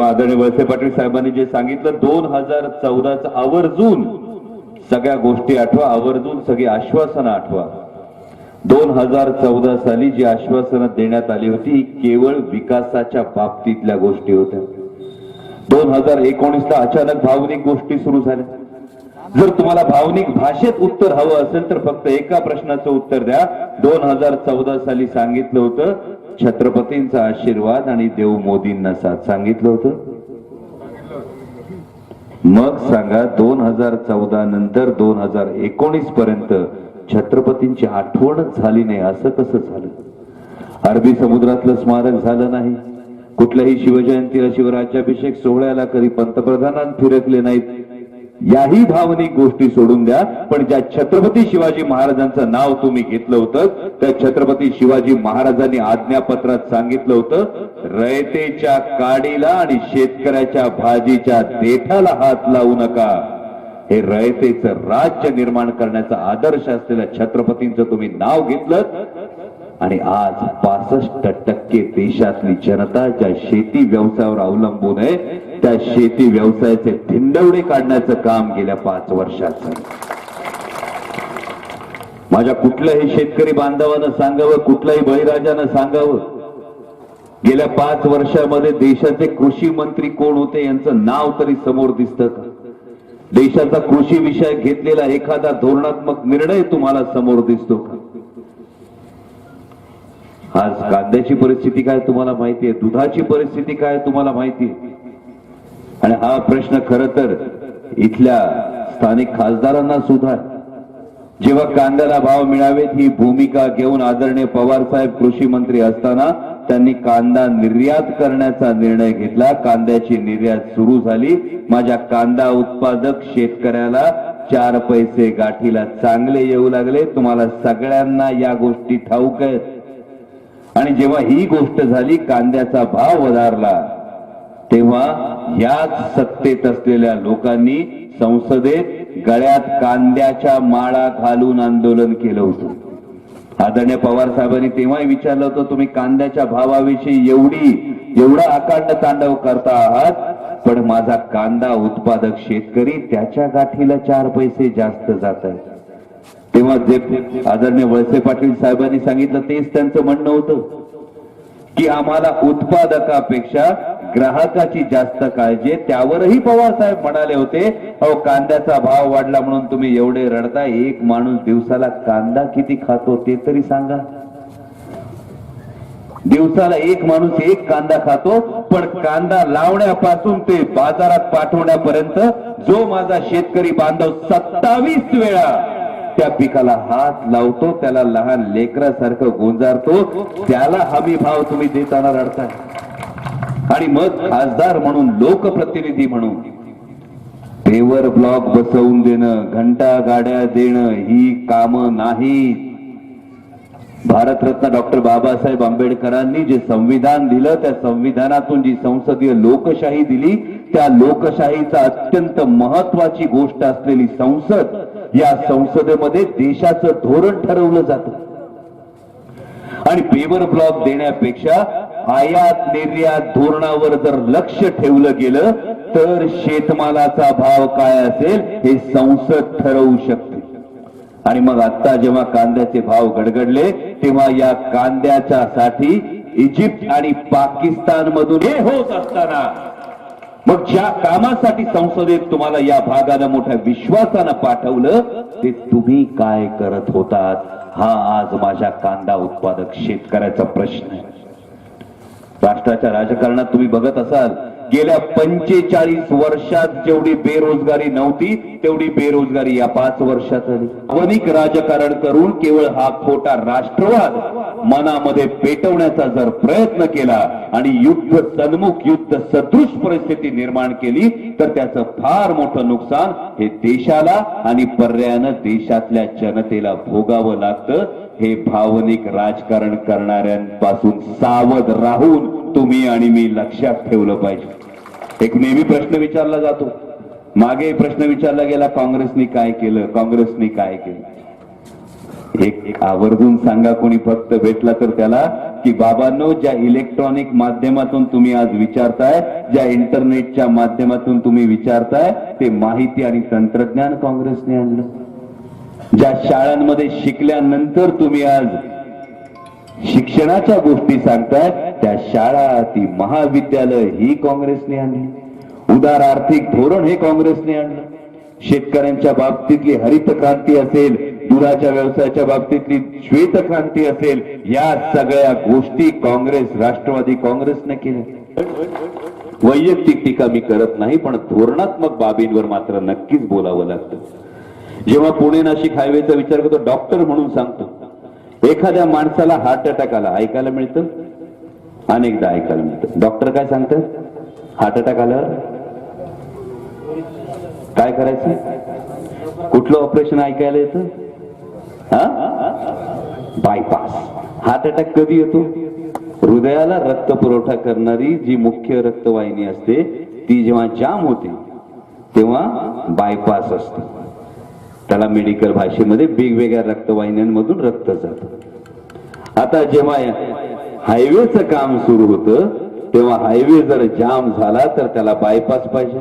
आदरणीय वळसे पाटील साहेबांनी जे सांगितलं दोन हजार चौदाच आवर्जून सगळ्या गोष्टी आठवा आवर्जून सगळी आश्वासनं आठवा. दोन हजार चौदा साली जी आश्वासनं देण्यात आली होती ही केवळ विकासाच्या बाबतीतल्या गोष्टी होत्या. दोन हजार एकोणीस ला अचानक भावनिक गोष्टी सुरू झाल्या. जर तुम्हाला भावनिक भाषेत उत्तर हवं असेल तर फक्त एका प्रश्नाचं उत्तर द्या. दोन हजार चौदा साली सांगितलं होतं छत्रपतींचा आशीर्वाद आणि देव मोदींना साथ सांगितलं होतं. मग सांगा दोन हजार चौदा नंतर दोन हजार एकोणीस पर्यंत छत्रपतींची आठवणच झाली नाही असं कसं झालं? अरबी समुद्रातलं स्मारक झालं नाही. कुठल्याही शिवजयंतीला शिवराज्याभिषेक सोहळ्याला कधी पंतप्रधानांत फिरकले नाहीत. याही भावनिक गोष्टी सोडून द्या. पण ज्या छत्रपती शिवाजी महाराजांचं नाव तुम्ही घेतलं होतं त्या छत्रपती शिवाजी महाराजांनी आज्ञापत्रात सांगितलं होतं रयतेच्या काडीला आणि शेतकऱ्याच्या भाजीच्या देठाला हात लावू नका. हे रयतेचं राज्य निर्माण करण्याचा आदर्श असलेल्या छत्रपतींचं तुम्ही नाव घेतलं. आणि आज पासष्ट टक्के देशातली जनता ज्या शेती व्यवसायावर अवलंबून आहे त्या शेती व्यवसायाचे धिंडवडे काढण्याचं काम गेल्या पाच वर्षाचं माझ्या कुठल्याही शेतकरी बांधवानं सांगावं कुठल्याही बळीराजानं सांगावं गेल्या पाच वर्षामध्ये देशाचे कृषी मंत्री कोण होते यांचं नाव तरी समोर दिसतं का? देशाचा कृषी विषय घेतलेला एखादा धोरणात्मक निर्णय तुम्हाला समोर दिसतो का? आज कांद्याची परिस्थिती काय तुम्हाला माहिती आहे? दुधाची परिस्थिती काय तुम्हाला माहिती आहे? आणि हा प्रश्न खर तर इथल्या स्थानिक खासदारांना सुद्धा जेव्हा कांद्याला भाव मिळावेत ही भूमिका घेऊन आदरणीय पवार साहेब कृषी मंत्री असताना त्यांनी कांदा निर्यात करण्याचा निर्णय घेतला. कांद्याची निर्यात सुरू झाली. माझ्या कांदा उत्पादक शेतकऱ्याला चार पैसे गाठीला चांगले येऊ लागले. तुम्हाला सगळ्यांना या गोष्टी ठाऊक आहेत. आणि जेव्हा ही गोष्ट झाली कांद्याचा भाव वधारला तेव्हा याच सत्तेत असलेल्या लोकांनी संसदेत गळ्यात कांद्याच्या माळा घालून आंदोलन केलं होतं. आदरणीय पवार साहेबांनी तेव्हाही विचारलं होतं तुम्ही कांद्याच्या भावाविषयी एवढी एवढा आकांड तांडव करता आहात पण माझा कांदा उत्पादक शेतकरी त्याच्या गाठीला चार पैसे जास्त जात आहेत तेव्हा जे आदरणीय वळसे पाटील साहेबांनी सांगितलं तेच त्यांचं म्हणणं होतं की आम्हाला उत्पादकापेक्षा ग्राहकाची जास्त काळजी त्यावरही पवार साहेब म्हणाले होते अहो कांद्याचा भाव वाढला म्हणून तुम्ही एवढे रडता एक माणूस दिवसाला कांदा किती खातो ते तरी सांगा. दिवसाला एक माणूस एक कांदा खातो पण कांदा लावण्यापासून ते बाजारात पाठवण्यापर्यंत जो माझा शेतकरी बांधव सत्तावीस वेळा त्या पिकाला हात लावतो त्याला लहान लेकरासारखं गुंजारतो त्याला हमी भाव तुम्ही देताना रडताय. आणि मग खासदार म्हणून लोकप्रतिनिधी म्हणून. पेवर ब्लॉक बसवून देणं घंटा गाड्या देणं ही कामं नाही भारतरत्न डॉक्टर बाबासाहेब आंबेडकरांनी जे संविधान दिलं त्या संविधानातून जी संसदीय लोकशाही दिली त्या लोकशाहीचा अत्यंत महत्वाची गोष्ट असलेली संसद या संसदेमध्ये देशाचं धोरण ठरवलं जातं. आणि पेवर ब्लॉक देण्यापेक्षा आयात निर्यात धोरणावर जर लक्ष ठेवलं गेलं तर शेतमालाचा भाव काय असेल हे संसद ठरवू शकते. आणि मग आता जेव्हा कांद्याचे भाव गडगडले तेव्हा या कांद्याच्या साठी इजिप्त आणि पाकिस्तान मधून हे होत असताना मग ज्या कामासाठी संसदेत तुम्हाला या भागाला मोठ्या विश्वासानं पाठवलं ते तुम्ही काय करत होतात? हा आज माझ्या कांदा उत्पादक शेतकऱ्याचा प्रश्न आहे. राष्ट्राच्या राजकारणात तुम्ही बघत असाल गेल्या पंचेचाळीस वर्षात जेवढी बेरोजगारी नव्हती तेवढी बेरोजगारी या पाच वर्षात आली राजकारण करून केवळ हा खोटा राष्ट्रवाद मनामध्ये पेटवण्याचा जर प्रयत्न केला आणि युद्ध तन्मुख युद्ध सदृश परिस्थिती निर्माण केली तर त्याचं फार मोठं नुकसान हे देशाला आणि पर्यायानं देशातल्या जनतेला भोगावं लागतं. हे भावनिक राजकारण करणाऱ्यांपासून सावध राहून तुम्ही आणि मी लक्षात ठेवलं पाहिजे. एक नेहमी प्रश्न विचारला जातो. मागे प्रश्न विचारला गेला काँग्रेसनी काय केलं? काँग्रेसनी काय केलं? एक आवर्जून सांगा कोणी फक्त भेटला तर त्याला की बाबांनो ज्या इलेक्ट्रॉनिक माध्यमातून तुम्ही आज विचारताय ज्या इंटरनेटच्या माध्यमातून तुम्ही विचारताय ते माहिती आणि तंत्रज्ञान काँग्रेसने आणलं. ज्या शाळांमध्ये शिकल्यानंतर तुम्ही आज शिक्षणाच्या गोष्टी सांगताय त्या शाळा ती महाविद्यालय ही काँग्रेसने आणली. उदार आर्थिक धोरण हे काँग्रेसने आणलं. शेतकऱ्यांच्या बाबतीतली हरित क्रांती असेल दुधाच्या व्यवसायाच्या बाबतीतली श्वेतक्रांती असेल या सगळ्या गोष्टी काँग्रेस राष्ट्रवादी काँग्रेसने केल्या. वैयक्तिक टीका मी करत नाही पण धोरणात्मक बाबींवर मात्र नक्कीच बोलावं लागतं. जेव्हा पुणे नाशिक हायवेचा विचार करतो डॉक्टर म्हणून सांगतो एखाद्या माणसाला हार्ट अटॅक आला ऐकायला मिळतं? अनेकदा ऐकायला मिळतं. डॉक्टर काय सांगतात? हार्ट अटॅक आल्यावर? काय करायचं? कुठलं ऑपरेशन ऐकायला येतं? बायपास हार्ट अटॅक कधी येतो? हृदयाला रक्त पुरवठा करणारी जी मुख्य रक्तवाहिनी असते ती जेव्हा जाम होते तेव्हा बायपास असतो. त्याला मेडिकल भाषेमध्ये वेगवेगळ्या रक्तवाहिन्यांमधून रक्त जात. आता जेव्हा हायवेचं काम सुरू होतं तेव्हा हायवे जर जाम झाला तर त्याला बायपास पाहिजे.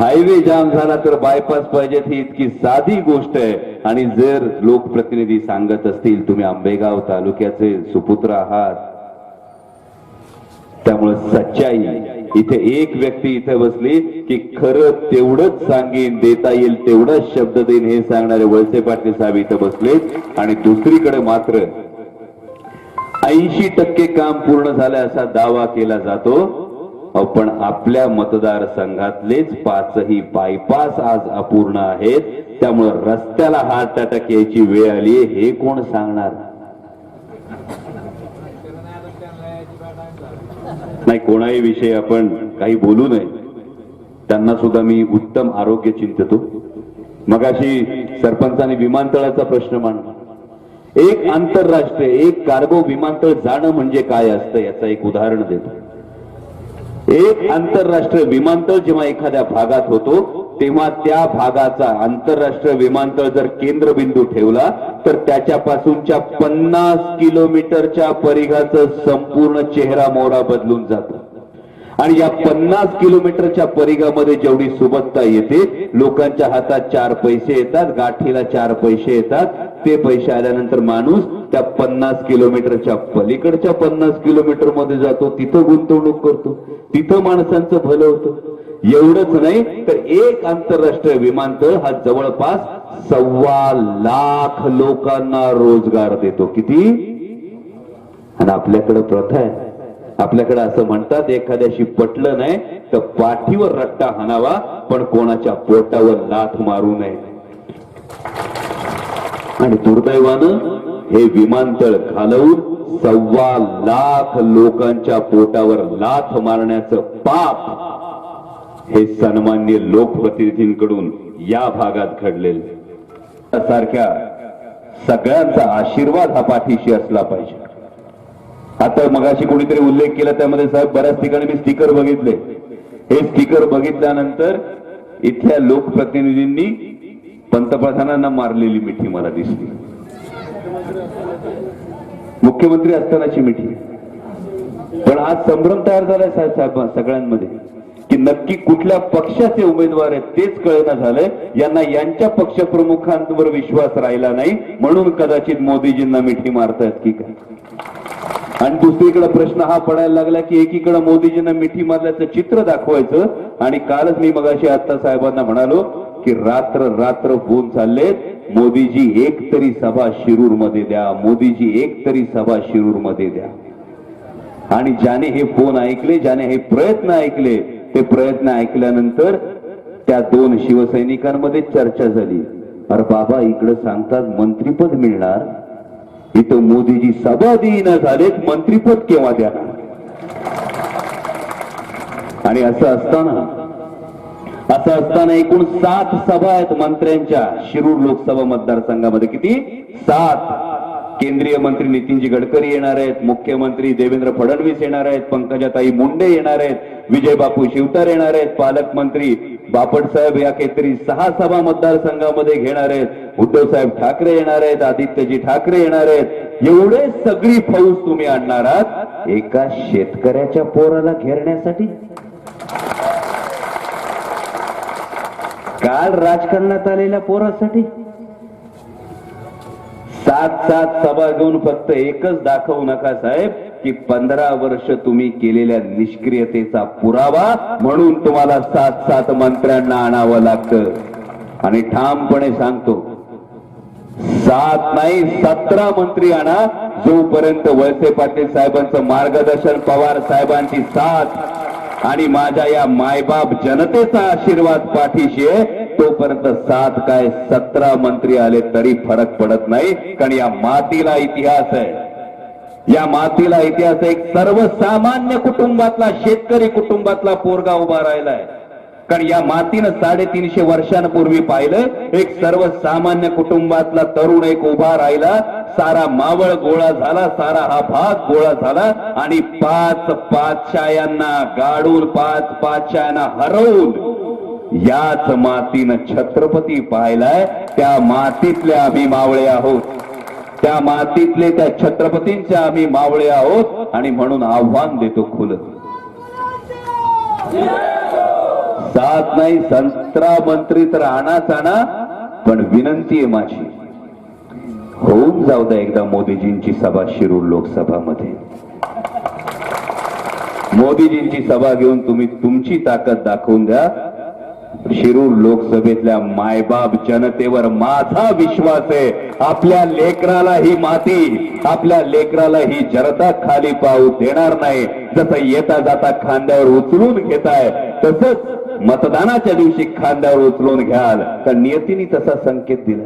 हायवे जाम झाला तर बायपास पाहिजेत ही इतकी साधी गोष्ट आहे. आणि जर लोकप्रतिनिधी सांगत असतील तुम्ही आंबेगाव तालुक्याचे सुपुत्र आहात. त्यामुळे सच्चाई इथे एक व्यक्ती इथे बसली की खरं तेवढंच सांगेन देता येईल तेवढाच शब्द देईन हे सांगणारे वळसे पाटील साहेब इथे बसले. आणि दुसरीकडे मात्र ऐंशी टक्के काम पूर्ण झालं असा दावा केला जातो. पण आपल्या मतदारसंघातलेच पाचही बायपास आज अपूर्ण आहेत. त्यामुळे रस्त्याला हार्ट अटॅक यायची वेळ आली हे कोण सांगणार? नाही कोणाही विषयी आपण काही बोलू नये. त्यांना सुद्धा मी उत्तम आरोग्य चिंततो. मगाशी सरपंचाने विमानतळाचा प्रश्न मांडला. एक आंतरराष्ट्रीय एक कार्गो विमानतळ जाणं म्हणजे काय असतं याचं एक उदाहरण देतो. एक आंतरराष्ट्रीय विमानतळ जेव्हा एखाद्या भागात होतो तेव्हा त्या भागाचा आंतरराष्ट्रीय विमानतळ जर केंद्रबिंदू ठेवला तर त्याच्यापासूनच्या पन्नास किलोमीटरच्या परिघाचं संपूर्ण चेहरा मोहरा बदलून जातो. आणि या पन्नास किलोमीटरच्या परिघामध्ये जेवढी सुबत्ता येते लोकांच्या हातात चार पैसे येतात गाठीला चार पैसे येतात. ते पैसे आल्यानंतर माणूस त्या पन्नास किलोमीटरच्या पलीकडच्या पन्नास किलोमीटरमध्ये जातो तिथं गुंतवणूक करतो तिथं माणसांचं भलं होतं. एवढंच नाही तर एक आंतरराष्ट्रीय विमानतळ हा जवळपास सव्वा लाख लोकांना रोजगार देतो. किती? आणि आपल्याकडे प्रथा आहे. आपल्याकडे असं म्हणतात एखाद्याशी पटलं नाही तर पाठीवर रट्टा हाणावा पण कोणाच्या पोटावर लाथ मारू नये. आणि दुर्दैवानं हे विमानतळ घालवून सव्वा लाख लोकांच्या पोटावर लाथ मारण्याचं पाप हे सन्मान्य लोकप्रतिनिधींकडून या भागात घडलेलं सारख्या सगळ्यांचा आशीर्वाद हा पाठीशी असला पाहिजे. आता मगाशी कोणीतरी उल्लेख केला त्यामध्ये साहेब बऱ्याच ठिकाणी मी स्टिकर बघितले. हे स्टिकर बघितल्यानंतर इथल्या लोकप्रतिनिधींनी पंतप्रधानांना मारलेली मिठी मला दिसली. मुख्यमंत्री असतानाची मिठी. पण आज संभ्रम तयार झालाय साहेब साहेब सगळ्यांमध्ये की नक्की कुठल्या पक्षाचे उमेदवार आहेत तेच कळेना झालंय. यांना यांच्या पक्षप्रमुखांवर विश्वास राहिला नाही म्हणून कदाचित मोदीजींना मिठी मारतायत की काय? आणि दुसरीकडे प्रश्न हा पडायला लागला की एकीकडे मोदीजींना मिठी मारल्याचं चित्र दाखवायचं आणि कालच मी मगाशी आता साहेबांना म्हणालो की रात्र रात्र फोन चाललेत. मोदीजी एक तरी सभा शिरूरमध्ये द्या. मोदीजी एक तरी सभा शिरूरमध्ये द्या. आणि ज्याने हे फोन ऐकले ज्याने हे प्रयत्न ऐकले ते प्रयत्न ऐकल्यानंतर त्या दोन शिवसैनिकांमध्ये चर्चा झाली. अरे बाबा इकडे सांगतात मंत्रीपद मिळणार. इथं मोदीजी सभा देईना झालेत मंत्रीपद केव्हा द्या आणि असं असताना असं असताना एकूण सात सभा आहेत मंत्र्यांच्या. शिरूर लोकसभा मतदारसंघामध्ये किती? सात. केंद्रीय मंत्री नितीनजी गडकरी येणार आहेत मुख्यमंत्री देवेंद्र फडणवीस येणार आहेत पंकजाताई मुंडे येणार आहेत विजय बापू शिवतार येणार आहेत पालकमंत्री बापट साहेब या काहीतरी सहा सभा मतदारसंघामध्ये घेणार आहेत. उद्धव साहेब ठाकरे येणार आहेत आदित्यजी ठाकरे येणार आहेत. एवढे सगळी फौज तुम्ही आणणार आहात? एका शेतकऱ्याच्या पोराला घेरण्यासाठी? काल राजकारणात आलेल्या पोरासाठी? सात सात सभा घेऊन फक्त एकच दाखवू नका साहेब. की पंधरा वर्ष तुम्ही केलेल्या निष्क्रियतेचा पुरावा म्हणून तुम्हाला सात सात मंत्र्यांना आणावं लागतं. आणि ठामपणे सांगतो सात नाही सतरा मंत्री आणा. जोपर्यंत वळसे पाटील साहेबांचं मार्गदर्शन पवार साहेबांची साथ आणि माझ्या या मायबाप जनतेचा आशीर्वाद पाठीशी आहे तोपर्यंत सात काय सतरा मंत्री आले तरी फरक पडत नाही. कारण या मातीला इतिहास आहे. या मातीला इतिहास एक सर्वसामान्य कुटुंबातला शेतकरी कुटुंबातला पोरगा उभा राहिलाय. कारण या मातीनं साडेतीनशे वर्षांपूर्वी पाहिलं एक सर्वसामान्य कुटुंबातला तरुण एक उभा राहिला. सारा मावळ गोळा झाला सारा हा भाग गोळा झाला आणि पाच पाचशायांना गाडून पाच पाचशायांना हरवून याच मातीनं छत्रपती पाहिलाय. त्या मातीतल्या आम्ही मावळे आहोत. त्या मातीतले त्या छत्रपतींचे आम्ही मावळे आहोत आणि म्हणून आव्हान देतो खुलं. सात नाही संत्रा मंत्री तर आणाच आणा पण विनंती आहे माझी. होऊन जाऊ द्या एकदा मोदीजींची सभा शिरूर लोकसभामध्ये. मोदीजींची सभा घेऊन तुम्ही तुमची ताकद दाखवून द्या. शिरूर लोकसभेतल्या मायबाप जनतेवर माझा विश्वास आहे. आपल्या लेकराला ही माती आपल्या लेकराला ही जनता खाली पाहू देणार नाही. जसं येता जाता खांद्यावर उचलून घेताय तसंच मतदानाच्या दिवशी खांद्यावर उचलून घ्याल. तर नियतीने तसा संकेत दिला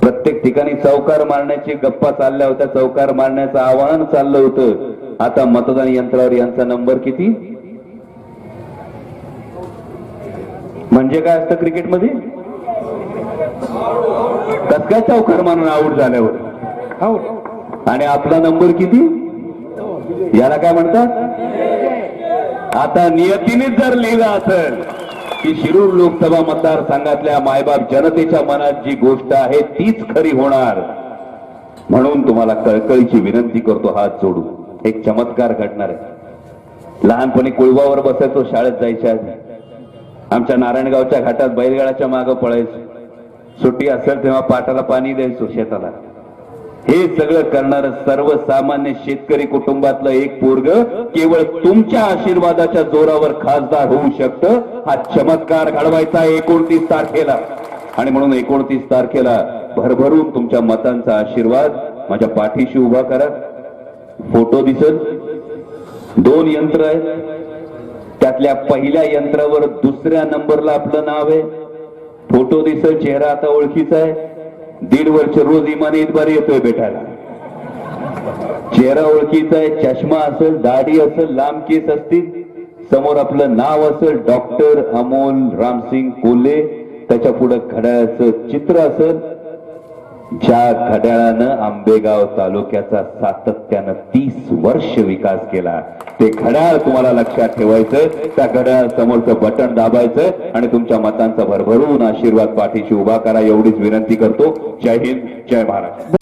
प्रत्येक ठिकाणी चौकार मारण्याची गप्पा चालल्या होत्या. चौकार मारण्याचं आवाहन चाललं होतं. आता मतदान यंत्रावर यांचा नंबर किती? म्हणजे काय असतं क्रिकेटमध्ये? कस काय चौकार मारून आऊट झाल्यावर आणि आपला नंबर किती? याला काय म्हणतात? आता नियतीने जर लिहिलं असेल की शिरूर लोकसभा मतदारसंघातल्या मायबाप जनतेच्या मनात जी गोष्ट आहे तीच खरी होणार. म्हणून तुम्हाला कळकळीची विनंती करतो हात जोडू. एक चमत्कार घडणार आहे. लहानपणी कुळवावर बसायचो शाळेत जायच्या आधी. आमच्या नारायणगावच्या घाटात बैलगाडाच्या मागं पळायचो. सुट्टी असेल तेव्हा पाटाला पाणी द्यायचो शेताला. हे सगळं करणार सर्वसामान्य शेतकरी कुटुंबातलं एक पोरग केवळ तुमच्या आशीर्वादाच्या जोरावर खासदार होऊ शकतं हा चमत्कार घडवायचा एकोणतीस तारखेला. आणि म्हणून एकोणतीस तारखेला भरभरून तुमच्या मतांचा आशीर्वाद माझ्या पाठीशी उभा करा. फोटो दिसत दोन यंत्र आहेत. त्यातल्या पहिल्या यंत्रावर दुसऱ्या नंबरला आपलं नाव आहे. फोटो दिसल चेहरा आता ओळखीचा आहे. दीड वर्ष रोज इमानी इतबार येतोय भेटायला. चेहरा ओळखीचा आहे चष्मा असेल दाढी असेल लांब केस असतील. समोर आपलं नाव असेल डॉक्टर अमोल रामसिंग कोल्हे. त्याच्या पुढे घड्याळाचं चित्र असेल. ज्या घड्याळानं आंबेगाव तालुक्याचा सातत्यानं तीस वर्ष विकास केला ते घड्याळ तुम्हाला लक्षात ठेवायचं त्या घड्याळ समोरचं बटन दाबायचं आणि तुमच्या मतांचा भरभरून आशीर्वाद पाठीशी उभा करा एवढीच विनंती करतो. जय हिंद जय महाराष्ट्र.